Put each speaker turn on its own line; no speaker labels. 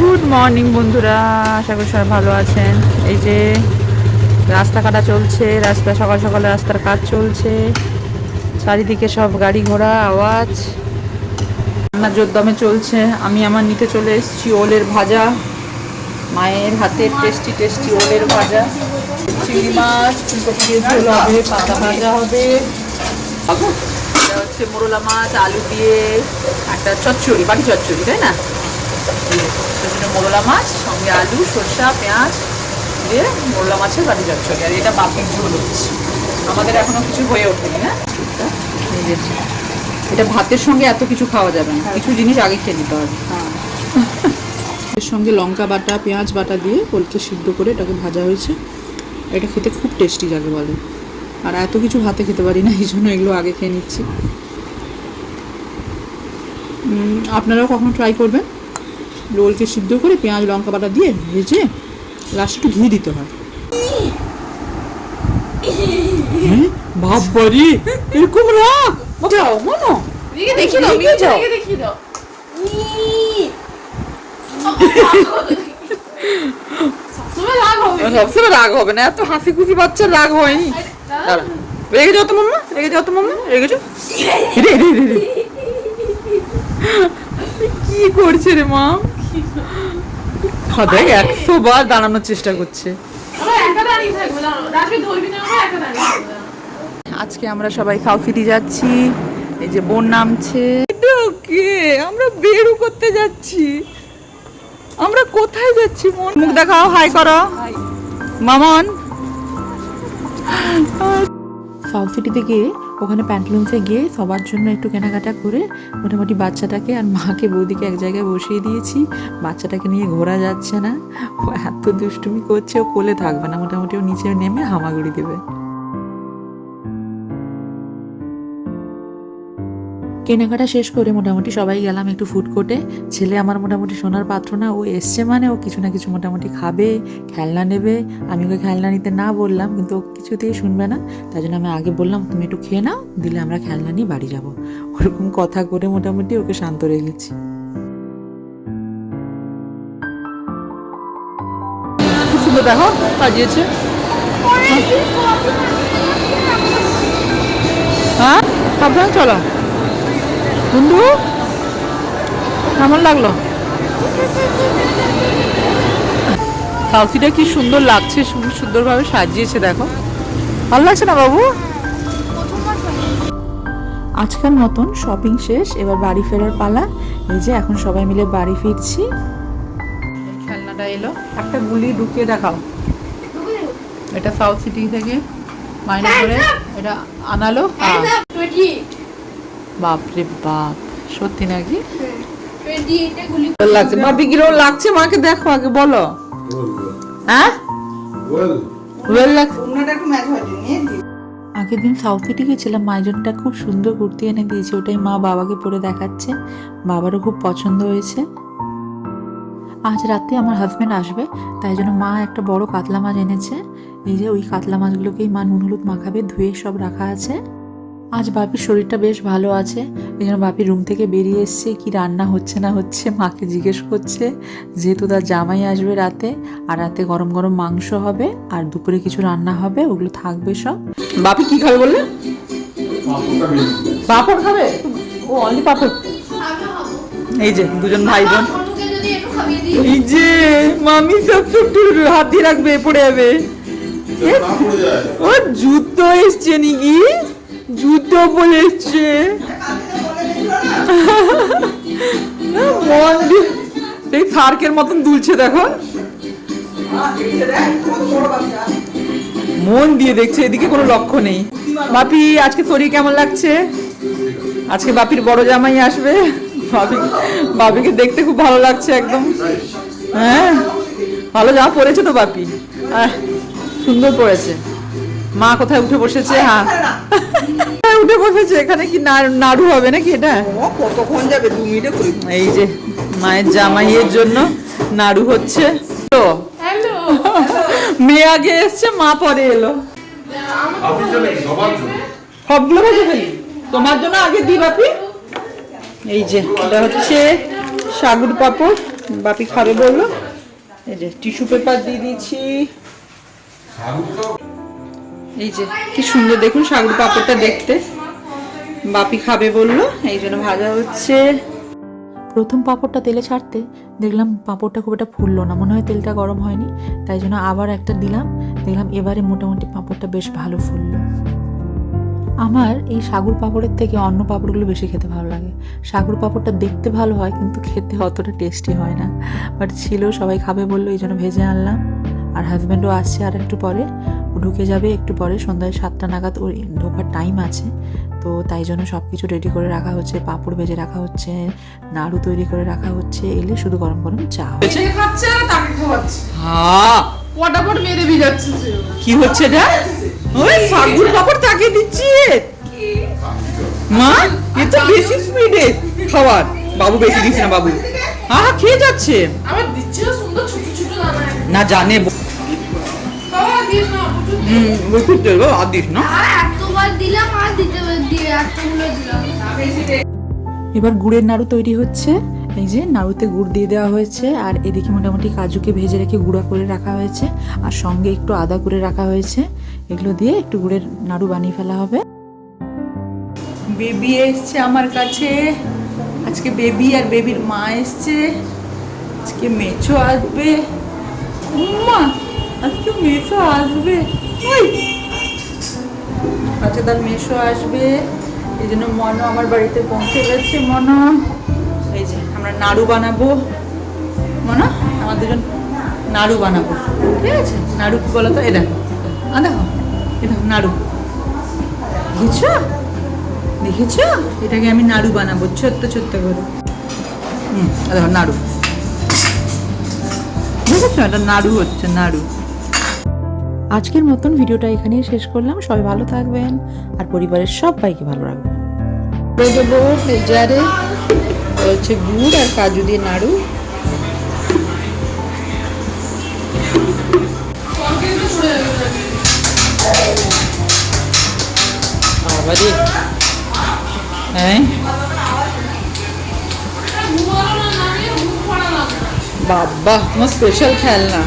Good morning বন্ধুরা। আশা করি সবাই ভালো আছেন। এই যে রাস্তা কাটা চলছে, রাস্তা, সকাল সকালে রাস্তার কাজ চলছে। চারিদিকে সব গাড়ি ঘোড়া, আওয়াজ। রান্না জোরদমে চলছে। আমি আমার নিতে চলে এসেছি ওলের ভাজা। মায়ের হাতের টেস্টি টেস্টি ওলের ভাজা। চিংড়ি মাছ, ফুলকপি দিয়ে ঝোল হবে, পাতা ভাজা হবে। এটা হচ্ছে মোরলা মাছ, আলু দিয়ে একটা চচ্চড়ি বাটি চচ্চড়ি, তাই না? সেজন্য মোরলা মাছ, সঙ্গে আলু, সরষা, পেঁয়াজ দিয়ে মোরলা মাছের বাটি চচ্চড়ি। আর এটা বাপির ঝোল হচ্ছে আমাদের এখনও কিছু হয়ে ওঠেনি না এটা ভাতের সঙ্গে এত কিছু খাওয়া যাবে না। কিছু জিনিস আগে খেয়ে নিতে হবে। এর সঙ্গে লঙ্কা বাটা, পেঁয়াজ বাটা দিয়ে পোলকে সিদ্ধ করে এটাকে ভাজা হয়েছে। এটা খেতে খুব টেস্টি যাকে বলে। আর এত কিছু ভাতে খেতে পারি না, এই জন্য এগুলো আগে খেয়ে নিচ্ছি। আপনারাও কখনো ট্রাই করবেন? রোলকে সিদ্ধ করে পেঁয়াজ লঙ্কা বাটা দিয়ে ভেজে লাস্টে একটু ঘি দিতে হয়। হ্যাঁ? বাবারি এরকম রাগ? যাও মনো। দেখি দাও যাও। সবসময় রাগ হবে। না এত হাসি খুশি বাচ্চার রাগ হয়নি। রেগে যাও তো মাম্মা রেগে যাও তো মাম্মা রেগে যাও। রে রে রে কি করছে রে মা দেখ একশো বার দাঁড়ানোর চেষ্টা করছে। আজকে আমরা সবাই সাউথিটি যাচ্ছি এই যে বোন নামছে। ওকে আমরা বেরু করতে যাচ্ছি। আমরা কোথায় যাচ্ছি মন মুখ দেখাও হাই করো। মামন। সাউথ গিয়ে ওখানে প্যান্টলুন্সে গিয়ে সবার জন্য একটু কেনাকাটা করে মোটামুটি বাচ্চাটাকে আর মাকে বৌদিকে এক জায়গায় বসিয়ে দিয়েছি। বাচ্চাটাকে নিয়ে ঘোরা যাচ্ছে না। ও এত দুষ্টুমি করছে, ও কোলে থাকবে না। মোটামুটি ও নিচে নেমে হামাগুড়ি দেবে। কেনাকাটা শেষ করে মোটামুটি সবাই গেলাম একটু ফুড কোর্টে ছেলে আমার মোটামুটি সোনার পাত্র না ও এসছে মানে ও কিছু না কিছু মোটামুটি খাবে খেলনা নেবে। আমি ওকে খেলনা নিতে না বললাম কিন্তু ও কিছুতেই শুনবে না। তাই জন্য আমি আগে বললাম তুমি একটু খেয়ে নাও দিলে আমরা খেলনা নিয়ে বাড়ি যাব। ওরকম কথা করে মোটামুটি ওকে শান্ত রেখেছি দেখো সাজিয়েছে। হ্যাঁ? সাবধানে চলো। বন্ধু? কেমন লাগল? কাউসিটা কি সুন্দর লাগছে সুন্দর সুন্দরভাবে সাজিয়েছে, দেখো। ভালো লাগছে না, বাবু? আজকের মতন শপিং শেষ, এবার বাড়ি ফেরার পালা। এই যে, এখন সবাই মিলে বাড়ি ফিরছি। খেলনাটা এলো। একটা গুলি ঢুকিয়ে দেখাও। এটা সাউথ সিটি থেকে মাইনে করে। এটা আনালো? হ্যাঁ। বাপরে বাপ সত্যি নাকি? লাগছে। ভাবি কীরকম লাগছে? মাকে দেখো আগে বলো। হ্যাঁ? আগের দিন সাউথ সিটি গেছিলাম একটা খুব সুন্দর কুর্তি এনে দিয়েছে ওটাই মা বাবাকে পরে দেখাচ্ছে। বাবারও খুব পছন্দ হয়েছে। আজ রাতে আমার হাজব্যান্ড আসবে তাই জন্য মা একটা বড় কাতলা মাছ এনেছে। এই যে ওই কাতলা মাছগুলোকেই মা নুন হলুদ মাখাবে ধুয়ে সব রাখা আছে। আজ বাপির শরীরটা বেশ ভালো আছে। এই জন্য বাপি রুম থেকে বেরিয়ে এসছে। কি রান্না হচ্ছে না হচ্ছে মাকে জিজ্ঞেস করছে। যেহেতু তার জামাই আসবে রাতে আর রাতে গরম গরম মাংস হবে আর দুপুরে কিছু রান্না হবে ওগুলো থাকবে সব। বাপি কি খাবে বললে? পাপড় খাবে? ও অনলি পাপড়। এই যে দুজন ভাই বোন এই যে মামি সব হাত দিয়ে রাখবে পড়ে যাবে। ও জুতো এসছে নাকি? জুতো বলে এসছে মন দিয়ে এই থার্কের মতন দুলছে, দেখো। মন দিয়ে দেখছে, এদিকে কোনো লক্ষ্য নেই। বাপি, আজকে শরীর কেমন লাগছে? আজকে বাপির বড় জামাই আসবে। বাপি বাপিকে দেখতে খুব ভালো লাগছে একদম। হ্যাঁ ভালো জামা পরেছে তো বাপি। সুন্দর পড়েছে মা কোথায় উঠে বসেছে? হ্যাঁ। উঠে বসেছে? এখানে কি না- নাড়ু হবে নাকি এটা?
কতক্ষণ যাবে? দু মিনিটে করে
এই যে মায়ের জামাইয়ের জন্য নাড়ু হচ্ছে। তো
হ্যালো।
মেয়ে আগে এসছে মা পরে এলো। সবগুলো ভেজে ফেলি। তোমার জন্য আগে দি বাপি। এই যে এটা হচ্ছে সাগুর পাপড়। বাপি খাবে বলল। এই যে টিস্যু পেপার দিয়ে দিয়েছি। এই যে, কি সুন্দর, দেখুন সাগর পাপড়টা দেখতে। বাপি খাবে বলল, এই জন্য ভাজা হচ্ছে।
প্রথম পাঁপড়টা তেলে ছাড়তে দেখলাম পাঁপড়টা খুব একটা ফুললো না, মনে হয় তেলটা গরম হয়নি, তাই জন্য আবার একটা দিলাম। দেখলাম এবারে মোটামুটি পাঁপড়টা বেশ ভালো ফুললো। আমার এই সাগর পাঁপড়ের থেকে অন্য পাঁপড়গুলো বেশি খেতে ভালো লাগে। সাগর পাঁপড়টা দেখতে ভালো হয়, কিন্তু খেতে অতটা টেস্টি হয় না। বাট ছিল, সবাই খাবে বলল, এই জন্য ভেজে আনলাম। আর হাজব্যান্ডও আসছে আর একটু পরে। ও ঢুকে যাবে একটু পরে সন্ধ্যায় সাতটা নাগাদ ওর ঢোকার টাইম আছে। তো তাই জন্য সব কিছু রেডি করে রাখা হচ্ছে পাঁপড় ভেজে রাখা হচ্ছে নাড়ু তৈরি করে রাখা হচ্ছে এলে শুধু গরম গরম চা।
হ্যাঁ।
পটাপট মেরে ভিজাচ্ছে
কি হচ্ছে এটা? ওই সাগুর পাপড় তাকে দিচ্ছি মা এ তো বেশি স্পিডে খাবার বাবু বেশি দিচ্ছে না বাবু। হ্যাঁ হ্যাঁ খেয়ে যাচ্ছে।
আমার দিচ্ছে সুন্দর ছোট ছোট দানা।
না জানে হুম প্রচুর তেল বাবা, আর দিস না।
এতবার দিলাম আর দিতে এতগুলো দিলাম।
এবার গুড়ের নাড়ু তৈরি হচ্ছে। এই যে নাড়ুতে গুড় দিয়ে দেওয়া হয়েছে আর এদিকে মোটামুটি কাজুকে ভেজে রেখে গুঁড়া করে রাখা হয়েছে আর সঙ্গে একটু আদা করে রাখা হয়েছে। এগুলো দিয়ে একটু গুড়ের নাড়ু বানিয়ে ফেলা হবে।
বেবি এসছে আমার কাছে। আজকে বেবি আর বেবির মা এসছে। আজকে মেছো আসবে। উম্মা! আজকে মেছো আসবে। ওই! আচ্ছা তার মেশো আসবে। এই জন্য মনো আমার বাড়িতে পৌঁছে গেছে, মনো। এই যে, আমরা নাড়ু বানাবো। মনো, আমার দুজন নাড়ু বানাবো। ঠিক আছে? নাড়ু কি বলো তো এ দেখো। আ, দেখো। এ দেখো, নাড়ু। বুঝছ দেখেছ? এটাকে আমি নাড়ু বানাবো, ছোট্ট ছোট্ট করে। হুম দেখো, নাড়ু। বুঝেছ এটা নাড়ু হচ্ছে, নাড়ু।
আজকের মতন ভিডিওটা এখানেই শেষ করলাম। সবাই ভালো থাকবেন আর পরিবারের সবাইকে ভালো রাখবেন।
করে দেবো ফ্রিজারে হচ্ছে গুড় আর কাজু দিয়ে নাড়ু। হ্যাঁ? বাবা তোমার স্পেশাল খেলনা।